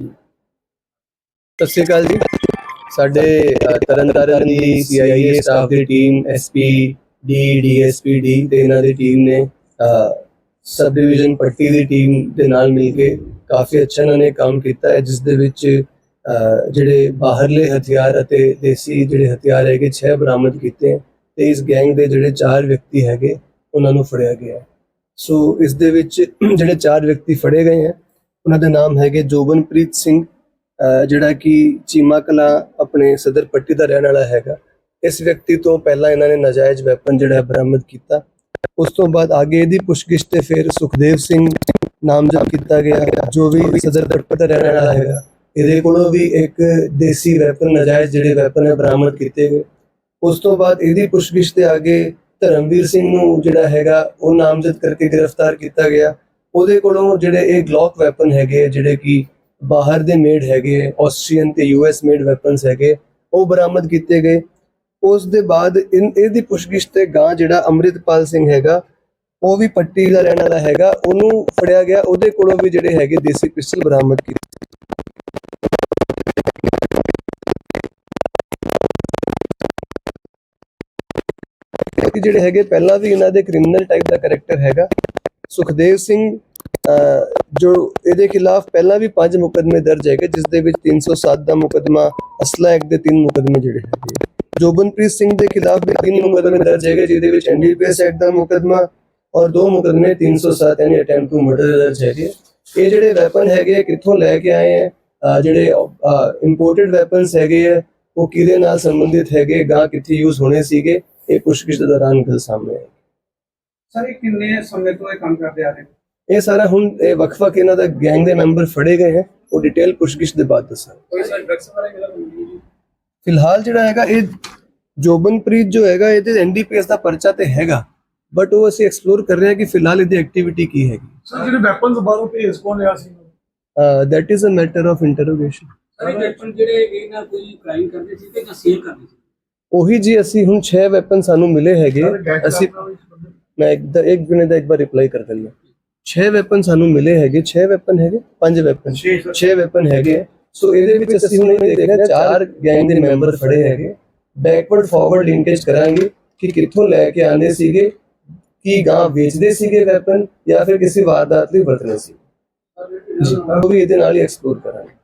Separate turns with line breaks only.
ਸਤਿ ਸ਼੍ਰੀ ਅਕਾਲ ਜੀ। ਸਾਡੇ ਅ, ਤਰਨਤਾਰਨ ਦੀ ਸੀਆਈਏ ਸਟਾਫ ਦੀ team SP D DSP D ਤੇ ਇਹਨਾਂ ਦੀ ਟੀਮ ਨੇ ਸਬ ਡਿਵੀਜ਼ਨ ਪੱਟੀ ਦੀ ਟੀਮ ਦੇ ਨਾਲ ਮਿਲ ਕੇ ਕਾਫੀ ਅੱਛਾ ਇਹਨਾਂ ਨੇ ਕੰਮ ਕੀਤਾ ਹੈ ਜਿਸ ਦੇ ਵਿੱਚ ਜਿਹੜੇ ਬਾਹਰਲੇ ਹਥਿਆਰ ਅਤੇ ਦੇਸੀ ਜਿਹੜੇ ਹਥਿਆਰ ਹੈਗੇ 6 ਬਰਾਮਦ ਕੀਤੇ ਹੈ ਤੇ ਇਸ ਗੈਂਗ ਦੇ ਜਿਹੜੇ 4 ਵਿਅਕਤੀ ਹੈਗੇ ਉਹਨਾਂ ਨੂੰ ਫੜਿਆ ਗਿਆ ਸੋ ਇਸ ਦੇ ਵਿੱਚ ਜਿਹੜੇ 4 ਵਿਅਕਤੀ ਫੜੇ ਗਏ ਹੈ ਉਹਨਾਂ ਦੇ ਨਾਮ ਹੈਗੇ ਜੋਬਨਪ੍ਰੀਤ ਸਿੰਘ ਜਿਹੜਾ ਕਿ ਚੀਮਾ ਕਲਾ ਆਪਣੇ ਸਦਰ ਪੱਟੀ ਦਾ ਰਹਿਣ ਵਾਲਾ ਹੈਗਾ। ਇਸ ਵਿਅਕਤੀ ਤੋਂ ਪਹਿਲਾਂ ਇਹਨਾਂ ਨੇ ਨਾਜਾਇਜ਼ ਵੈਪਨ ਜਿਹੜਾ ਹੈ ਬਰਾਮਦ ਕੀਤਾ। ਉਸ ਤੋਂ ਬਾਅਦ ਅੱਗੇ ਇਹਦੀ ਪੁੱਛਗਿੱਛ ਤੇ ਫਿਰ ਸੁਖਦੇਵ ਸਿੰਘ ਨਾਮਜ਼ਦ ਕੀਤਾ ਗਿਆ, ਜੋ ਵੀ ਸਦਰ ਪੱਟੀ ਦਾ ਰਹਿਣ ਵਾਲਾ ਹੈਗਾ। ਇਹਦੇ ਕੋਲੋਂ ਵੀ ਇੱਕ ਦੇਸੀ ਵੈਪਨ, ਨਾਜਾਇਜ਼ ਜਿਹੜੇ ਵੈਪਨ ਹੈ ਬਰਾਮਦ ਕੀਤੇ ਗਏ। ਉਸ ਤੋਂ ਬਾਅਦ ਇਹਦੀ ਪੁੱਛਗਿੱਛ ਤੇ ਅੱਗੇ ਧਰਮਵੀਰ ਸਿੰਘ ਨੂੰ ਜਿਹੜਾ ਹੈਗਾ ਉਹ ਨਾਮਜ਼ਦ ਕਰਕੇ ਗ੍ਰਿਫਤਾਰ ਕੀਤਾ ਗਿਆ। ਉਹਦੇ ਕੋਲੋਂ ਜਿਹੜੇ ਇਹ ਗਲੌਕ ਵੈਪਨ ਹੈਗੇ ਜਿਹੜੇ ਕਿ ਬਾਹਰ ਦੇ ਮੇਡ ਹੈਗੇ ਆਸਟਰੀਅਨ ਤੇ ਯੂਐਸ ਮੇਡ ਵੈਪਨਸ ਹੈਗੇ ਉਹ ਬਰਾਮਦ ਕੀਤੇ ਗਏ। ਉਸ ਦੇ ਬਾਅਦ ਇਹਦੀ ਪੁੱਛਗਿੱਛ ਤੇ ਗਾਂ ਜਿਹੜਾ ਅੰਮ੍ਰਿਤਪਾਲ ਸਿੰਘ ਹੈਗਾ, ਉਹ ਵੀ ਪੱਟੀ ਦਾ ਰਹਿਣ ਵਾਲਾ ਹੈਗਾ, ਉਹਨੂੰ ਫੜਿਆ ਗਿਆ, ਉਹਦੇ ਕੋਲੋਂ ਵੀ ਜਿਹੜੇ ਹੈਗੇ ਦੇਸੀ ਪਿਸਟਲ ਬਰਾਮਦ ਕੀਤੇ। ਜਿਹੜੇ ਹੈਗੇ, ਪਹਿਲਾਂ ਵੀ ਇਹਨਾਂ ਦੇ ਕ੍ਰਿਮੀਨਲ ਟਾਈਪ ਦਾ ਕੈਰੈਕਟਰ ਹੈਗਾ। ਸੁਖਦੇਵ ਸਿੰਘ ਜੋ ਇਹਦੇ ਖਿਲਾਫ ਪਹਿਲਾਂ ਵੀ ਪੰਜ ਮੁਕਦਮੇ ਦਰਜ ਹੈਗੇ ਜਿਸ ਦੇ ਵਿੱਚ 307 ਦਾ ਮੁਕਦਮਾ ਅਸਲਾ ਐਕਟ ਦੇ ਤਿੰਨ ਮੁਕਦਮੇ ਜਿਹੜੇ ਹੈਗੇ ਜੋਬਨਪ੍ਰੀਤ ਸਿੰਘ ਦੇ ਖਿਲਾਫ ਵੀ ਤਿੰਨ ਮੁਕਦਮੇ ਦਰਜ ਹੈਗੇ ਜਿਹਦੇ ਵਿੱਚ ਐਨਡੀਪੀਐਸ ਐਕਟ ਦਾ ਮੁਕਦਮਾ ਔਰ ਦੋ ਮੁਕਦਮੇ 307 ਯਾਨੀ ਅਟੈਂਪਟ ਟੂ ਮਰਡਰ ਦਰਜ ਹੈਗੇ ਇਹ ਜਿਹੜੇ ਵੈਪਨ ਹੈਗੇ ਆ, ਕਿੱਥੋਂ ਲੈ ਕੇ ਆਏ ਹੈ ਜਿਹੜੇ ਇੰਪੋਰਟਡ ਵੈਪਨਸ ਹੈਗੇ ਆ ਉਹ ਕਿਹਦੇ ਨਾਲ ਸੰਬੰਧਿਤ ਹੈਗੇ? ਗਾਂ ਕਿੱਥੇ ਯੂਜ਼ ਹੋਣੇ ਸੀਗੇ? ਇਹ ਪੁੱਛਗਿੱਛ ਦੇ ਦੌਰਾਨ ਗੱਲ ਸਾਹਮਣੇ ਆਈ
ਸਰ ਇਹ ਕਿੰਨੇ ਸਮੇਂ ਤੋਂ ਇਹ ਕੰਮ ਕਰਦੇ ਆ ਰਹੇ?
ਇਹ ਸਾਰਾ ਹੁਣ ਇਹ ਵੱਖ-ਵੱਖ ਇਹਨਾਂ ਦਾ ਗੈਂਗ ਦੇ ਮੈਂਬਰ ਫੜੇ ਗਏ ਹੈ। ਉਹ ਡਿਟੇਲ ਪੁੱਛਗਿੱਛ ਦੇ ਬਾਅਦ ਦੱਸਾਂ
ਕੋਈ ਸਰ ਡਰੱਗਸ ਬਾਰੇ ਗੱਲ ਹੁੰਦੀ ਹੈ
ਫਿਲਹਾਲ ਜਿਹੜਾ ਹੈਗਾ ਇਹ ਜੋਬਨਪ੍ਰੀਤ ਜੋ ਹੈਗਾ ਇਹਦੇ ਐਨਡੀਪੀਐਸ ਦਾ ਪਰਚਾ ਤੇ ਹੈਗਾ। ਬਟ ਉਹ ਅਸੀਂ ਐਕਸਪਲੋਰ ਕਰ ਰਹੇ ਹਾਂ ਕਿ ਫਿਲਹਾਲ ਇਹਦੀ ਐਕਟੀਵਿਟੀ ਕੀ ਹੈਗੀ।
ਸਰ ਜਿਹੜੇ ਵੈਪਨਸ ਬਾਹਰੋਂ ਭੇਜ ਕੋਣ ਲਿਆ ਸੀ?
That is uh matter of interrogation
sir ਇਹ ਵੈਪਨ ਜਿਹੜੇ ਇਹ ਨਾ ਕੋਈ ਕ੍ਰਾਈਮ ਕਰਦੇ ਸੀ ਤੇ ਜਾਂ ਸੇਲ ਕਰਦੇ ਸੀ?
ਉਹੀ ਜੀ ਅਸੀਂ ਹੁਣ 6 ਵੈਪਨ ਸਾਨੂੰ ਮਿਲੇ ਹੈਗੇ। ਅਸੀਂ ਮੈਂ ਇੱਕ ਦਾ ਇੱਕ ਮਿੰਟ ਦਾ ਇੱਕ ਵਾਰ ਰਿਪਲਾਈ ਕਰ ਦਿੰਦਾ। 6 ਵੈਪਨ ਸਾਨੂੰ ਮਿਲੇ ਹੈਗੇ 6 ਵੈਪਨ ਹੈਗੇ 5 ਵੈਪਨ
ਛੇ sir।
6 ਵੈਪਨ ਹੈਗੇ। ਸੋ ਇਹਦੇ ਵਿੱਚ ਅਸੀਂ ਹੁਣ ਇਹ ਦੇਖ ਰਹੇ ਹਾਂ ਚਾਰ ਗੈਂਗ ਦੇ ਮੈਂਬਰ ਫੜੇ ਹੈਗੇ। ਬੈਕਵਰਡ ਫਾਰਵਰਡ ਲਿੰਕੇਜ ਕਰਾਂਗੇ ਕਿ ਕਿੱਥੋਂ ਲੈ ਕੇ ਆਂਦੇ ਸੀਗੇ ਕੀ ਗਾਂ ਵੇਚਦੇ ਸੀਗੇ ਵੈਪਨ ਜਾਂ ਫਿਰ ਕਿਸੇ ਵਾਰਦਾਤ ਲਈ ਵਰਤਨੇ ਸੀ। ਜੀ। ਉਹ ਵੀ ਇਹਦੇ ਨਾਲ ਹੀ ਐਕਸਪਲੋਰ ਕਰਾਂਗੇ।